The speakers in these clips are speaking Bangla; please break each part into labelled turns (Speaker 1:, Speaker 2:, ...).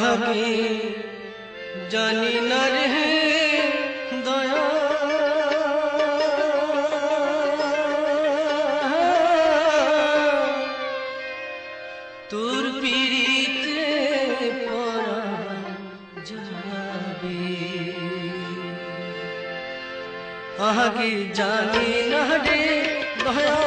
Speaker 1: কাহাকে জানি না রে দয়া তোর পিড়িতে পড়া যাবে। আহাকে জানি না রে দয়া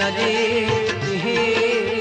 Speaker 1: चरे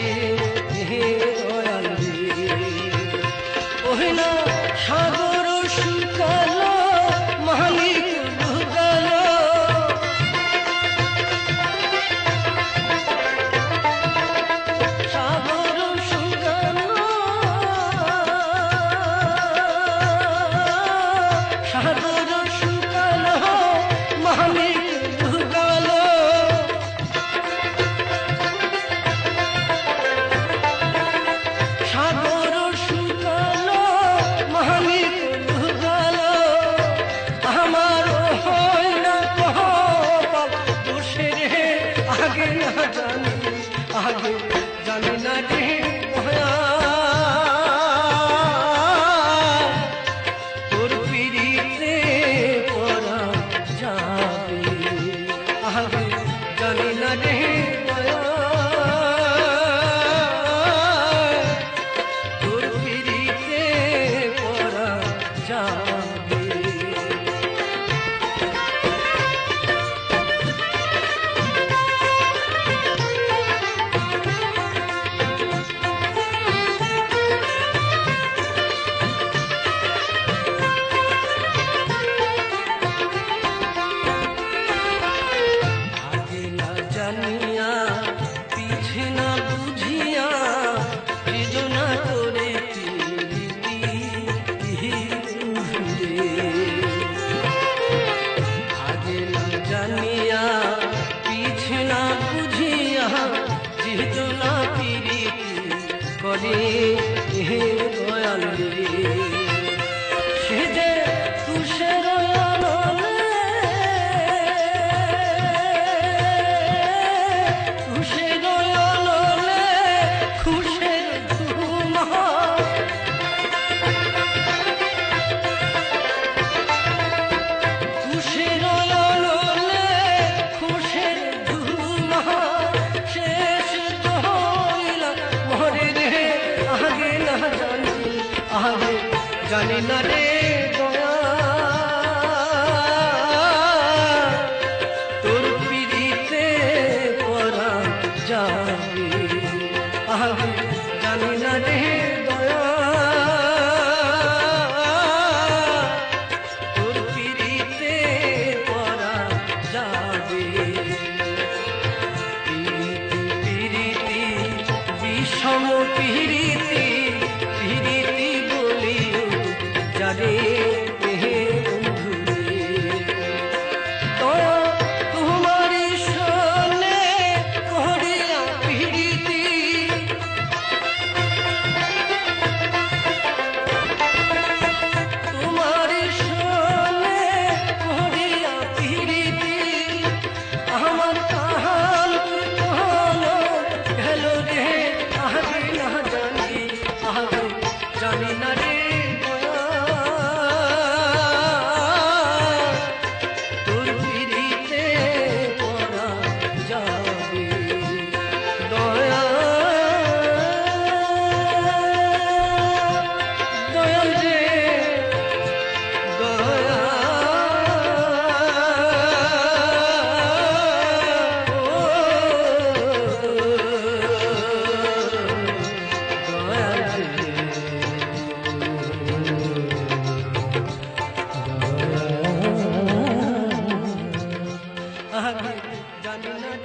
Speaker 1: हे हे। সৃজনা প্রীতি করে। হে দয়াল জানি না রে।